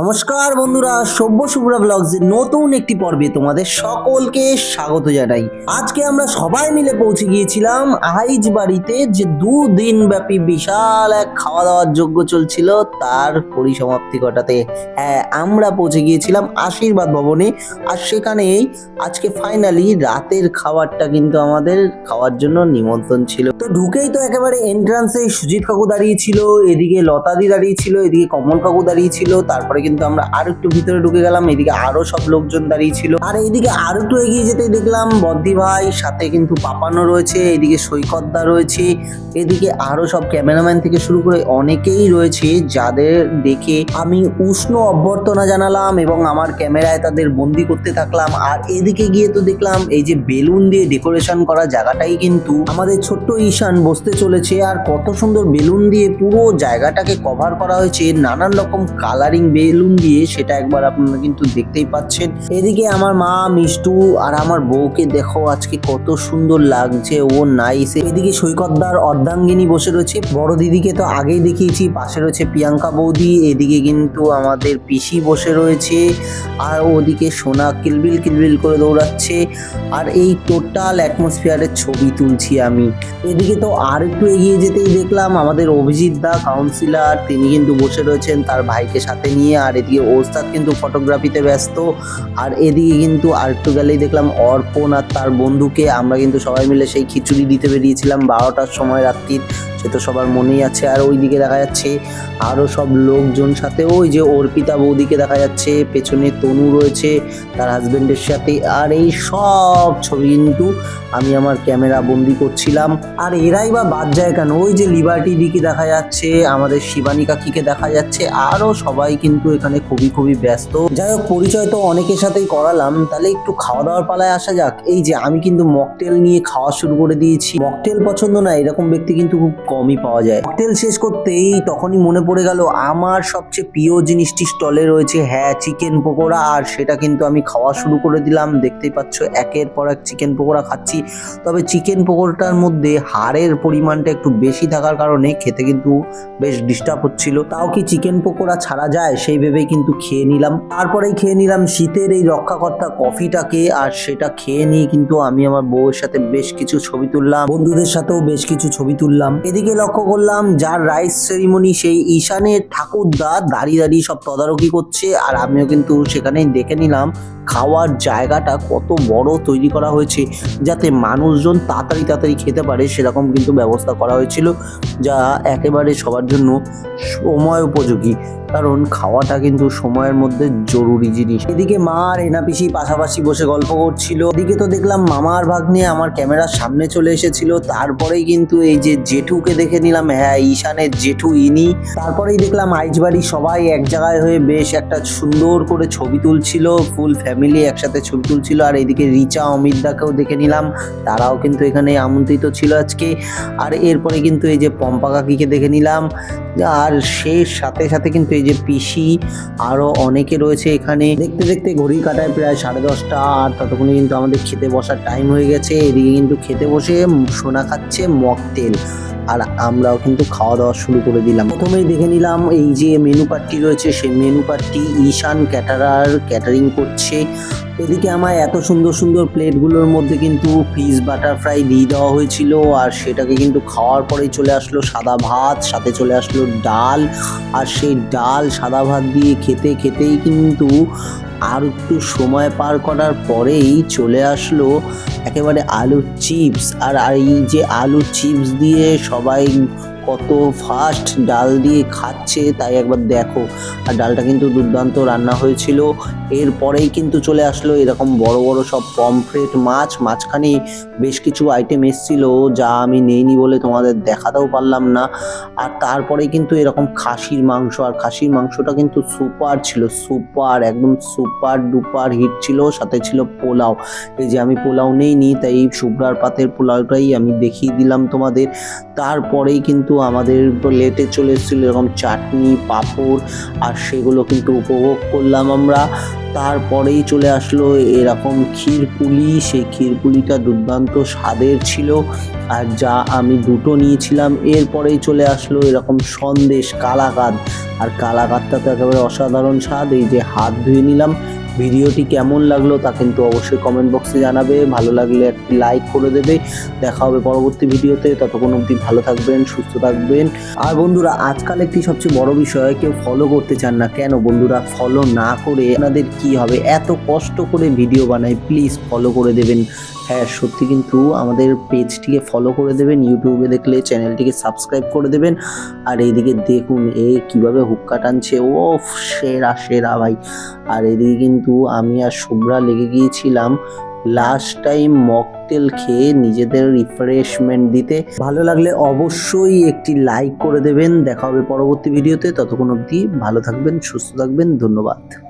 নমস্কার বন্ধুরা সভ্য শুভ্রা ব্লগস নতুন একটি পর্বে তোমাদের সকলকে স্বাগত জানাই। আজকে আমরা সবাই মিলে পৌঁছে গিয়েছিলাম আইজ বাড়িতে যে দুদিন ব্যাপী বিশাল এক খাওয়া দাওয়ার যোগ্য চলছিল তার পরিসমাপ্তি ঘটাতে। হ্যাঁ আমরা পৌঁছে গিয়েছিলাম আশীর্বাদ ভবনে আর সেখানেই আজকে ফাইনালি রাতের খাবারটা কিন্তু আমাদের খাওয়ার জন্য নিমন্ত্রণ ছিল। তো ঢুকেই তো একেবারে এন্ট্রান্সে সুজিত কাকু দাঁড়িয়েছিল এদিকে লতাদি দাঁড়িয়ে ছিল, এদিকে কমল কাকু দাঁড়িয়েছিল তারপরে কিন্তু আমরা আর একটু ভিতরে ঢুকে গেলাম, এদিকে আরও সব লোকজন দাঁড়িয়ে ছিল। আর এইদিকে আরও একটু এগিয়ে যেতেই দেখলাম বদ্দি ভাই, সাথে কিন্তু পাপানো রয়েছে, এদিকে সৈকতদা রয়েছে, এদিকে আরও সব ক্যামেরাম্যান থেকে শুরু করে অনেকেই রয়েছে যাদের দেখে আমি উষ্ণ অভ্যর্থনা জানালাম এবং আমার ক্যামেরায় তাদের বন্দি করতে থাকলাম। আর এদিকে গিয়ে তো দেখলাম এই যে বেলুন দিয়ে ডেকোরেশন করা জায়গাটাই কিন্তু আমাদের ছোট্ট ঈশান বসতে চলেছে। আর কত সুন্দর বেলুন দিয়ে পুরো জায়গাটাকে কভার করা হয়েছে। নানান রকম কালারিং বেলুন দিয়ে সেটা একবার আপনারা কিন্তু দেখতেই পাচ্ছেন। এদিকে আমার মা, মিষ্টু আর আমার বউকে দেখো আজকে কত সুন্দর লাগছে, ও নাইস এদিকে সৈকতদার অর্ধাঙ্গিনী বসে রয়েছে। বড় দিদিকে তো আগেই দেখিয়েছি, পাশে রয়েছে প্রিয়াঙ্কা বৌদি, এদিকে কিন্তু আমাদের পিসি বসে রয়েছে। আর ওদিকে সোনা কিলবিল কিলবিল করে দৌড়াচ্ছে। আর এই টোটাল অ্যাটমসফিয়ারের ছবি তুলছি আমি। এদিকে তো আর একটু এগিয়ে যেতেই দেখলাম, আমাদের অভিজিৎ দা কাউন্সিলর তিনি কিন্তু বসে রয়েছেন তার ভাইকে সাথে নিয়ে। আর এদিকে ওস্তাদ কিন্তু ফটোগ্রাফিতে ব্যস্ত। আর এদিকে কিন্তু আর একটু গেলেই দেখলাম অর্পণ আর তার বন্ধুকে আমরা কিন্তু সবাই মিলে সেই খিচুড়ি দিতে বেরিয়েছিলাম বারোটার সময় রাত্রির। সে তো সবার মনেই আছে। আর ওইদিকে দেখা যাচ্ছে আরও সব লোকজন সাথে। ওই যে অর্পিতা বৌদিকে দেখা যাচ্ছে, পেছনে তনু রয়েছে, তার হাজবেন্ডের সাথে। আর এই সব ছবি কিন্তু আমি আমার ক্যামেরা বন্দি করছিলাম। আর এরাই বা বাদ যায় কেন? ওই যে লিবার্টি দিকে দেখা যাচ্ছে, আমাদের শিবানী কাকিকে দেখা যাচ্ছে আরও সবাই কিন্তু এখানে খুবই খুবই ব্যস্ত। যাই হোক, পরিচয় তো অনেকের সাথেই করালাম। তাহলে একটু খাওয়া দাওয়ার পালায় আসা যাক। এই যে আমি কিন্তু মকটেল নিয়ে খাওয়া শুরু করে দিয়েছি। মকটেল পছন্দ না, এরকম ব্যক্তি কিন্তু খুব কমই পাওয়া যায়। মকটেল শেষ করতেই তখনই মনে পড়ে গেল, আমার সবচেয়ে প্রিয় জিনিসটি স্টলে রয়েছে হ্যাঁ চিকেন পকোড়া। আর সেটা কিন্তু আমি খাওয়া শুরু করে দিলাম। দেখতেই পাচ্ছ, একের পর এক চিকেন পকোড়া খাচ্ছি। তবে চিকেন পকোড়াটার মধ্যে হাড়ের পরিমাণটা একটু বেশি থাকার কারণে খেতে কিন্তু বেশ ডিস্টার্ব হচ্ছিল। তাও কি চিকেন পকোড়া ছাড়া যায়? সেই ভেবেই কিন্তু খেয়ে নিলাম। তারপরেই খেয়ে নিলাম শীতের এই রক্ষাকর্তা কফিটাকে, আর সেটা খেয়ে নিয়ে কিন্তু আমি আমার বউয়ের সাথে বেশ কিছু ছবি তুললাম, বন্ধুদের সাথেও বেশ কিছু ছবি তুললাম। এদিকে লক্ষ্য করলাম, যার রাইস সেরিমনি সেই ঈশানের ঠাকুরদা দাঁড়িয়ে দাঁড়িয়ে সব তদারকি করছে, আর আমিও কিন্তু সেখানেই দেখে নিলাম। খাওয়ার জায়গাটা কত বড় তৈরি করা হয়েছে, যাতে মানুষজন তাড়াতাড়ি তাড়াতাড়ি খেতে পারে, সেরকম কিন্তু ব্যবস্থা করা হয়েছিল, যা একেবারে সবার জন্য সময় উপযোগী। কারণ খাওয়াটা কিন্তু সময়ের মধ্যে জরুরি জিনিস। এদিকে মা আর এনা পিসি পাশাপাশি বসে গল্প করছিল। এদিকে তো দেখলাম মামার ভাগ্নে আমার ক্যামেরার সামনে চলে এসেছিল। তারপরেই কিন্তু এই যে জেঠুকে দেখে নিলাম হ্যাঁ ঈশানের জেঠু ইনি। তারপরেই দেখলাম আইজ বাড়ির সবাই এক জায়গায় হয়ে বেশ একটা সুন্দর করে ছবি তুলছিল, ফুল ফ্যামিলি একসাথে ছবি তুলছিল, আর এইদিকে রিচা অমিত অমিতদাকেও দেখে নিলাম। তারাও কিন্তু এখানে আমন্ত্রিত ছিল আজকে। আর এরপরে কিন্তু এই যে পম্পা কাকিকে দেখে নিলাম। আর শেষ সাথে সাথে কিন্তু এই যে পিসি আরও অনেকে রয়েছে এখানে। দেখতে দেখতে ঘড়ি কাটায় প্রায় সাড়ে দশটা, আর ততক্ষণে কিন্তু আমাদের খেতে বসার টাইম হয়ে গেছে। এদিকে কিন্তু খেতে বসে সোনা খাচ্ছে মকটেল আর আমরাও কিন্তু খাওয়া দাওয়া শুরু করে দিলাম। প্রথমেই দেখে নিলাম এই যে মেনু পার্টটি রয়েছে, সেই মেনু কার্ডটি ঈশান ক্যাটারার ক্যাটারিং করছে। এদিকে আমায় এত সুন্দর সুন্দর প্লেটগুলোর মধ্যে কিন্তু ফিশ বাটার ফ্রাই দিয়ে দেওয়া হয়েছিল, আর সেটাকে কিন্তু খাওয়ার পরেই চলে আসলো সাদা ভাত, সাথে চলে আসলো ডাল, আর সেই ডাল সাদা ভাত দিয়ে খেতে খেতেই কিন্তু আর একটু সময় পার করার পরেই চলে আসলো একেবারে আলুর চিপস। আর এই যে আলুর চিপস দিয়ে সবাই কত ফাস্ট ডাল দিয়ে খাচ্ছে, তাই একবার দেখো। আর ডালটা কিন্তু দুর্দান্ত রান্না হয়েছিল। এরপরেই কিন্তু চলে আসলো এরকম বড় বড় সব পমফ্রেট মাছ। মাঝখানে বেশ কিছু আইটেম এসছিল যা আমি নেইনি বলে তোমাদের দেখাতেও পারলাম না। আর তারপরে কিন্তু এরকম খাসির মাংস। আর খাসির মাংসটা কিন্তু সুপার ছিল সুপার একদম সুপার ডুপার হিট ছিল। সাথে ছিল পোলাও। এই যে আমি পোলাও নেইনি, তাই শুভ্রার পাতের পোলাওটাই আমি দেখিয়ে দিলাম তোমাদের। তারপরেই কিন্তু আমাদের প্লেটে চলে এসেছিল এরকম চাটনি, পাঁপড়, আর সেগুলো কিন্তু উপভোগ করলাম আমরা। তারপরেই চলে আসলো এরকম ক্ষীর পুলি সেই ক্ষীর পুলিটা দুর্দান্ত স্বাদের ছিল। আর যা আমি দুটো নিয়েছিলাম, এরপরেই চলে আসলো এরকম সন্দেশ কালাকাদ। আর কালাকাদটা তো একেবারে অসাধারণ স্বাদ। এই যে হাত ধুয়ে নিলাম ভিডিওটি কেমন লাগল তা কিন্তু অবশ্যই কমেন্ট বক্সে জানাবে। ভালো লাগলে একটি লাইক করে দেবে। দেখা হবে পরবর্তী ভিডিওতে। ততক্ষণ অবধি ভালো থাকবেন, সুস্থ থাকবেন। আর বন্ধুরা, আজকাল একটি সবচেয়ে বড় বিষয়, কেউ ফলো করতে চান না। কেন বন্ধুরা? ফলো না করে আপনাদের কি হবে? এত কষ্ট করে ভিডিও বানাই। প্লিজ ফলো করে দেবেন। হ্যাঁ সত্যি কিন্তু আমাদের পেজটিকে ফলো করে দেবেন ইউটিউবে দেখলে চ্যানেলটিকে সাবস্ক্রাইব করে দেবেন। আর এইদিকে দেখুন, এ কীভাবে হুক্কা টানছে ও সেরা সেরা ভাই। আর এদিকে কিন্তু আমি আর শুভ্রা লেগে গিয়েছিলাম লাস্ট টাইম মকটেল খেয়ে নিজেদের রিফ্রেশমেন্ট দিতে। ভালো লাগলে অবশ্যই একটি লাইক করে দেবেন। দেখা হবে পরবর্তী ভিডিওতে ততক্ষণ অবধি ভালো থাকবেন, সুস্থ থাকবেন, ধন্যবাদ।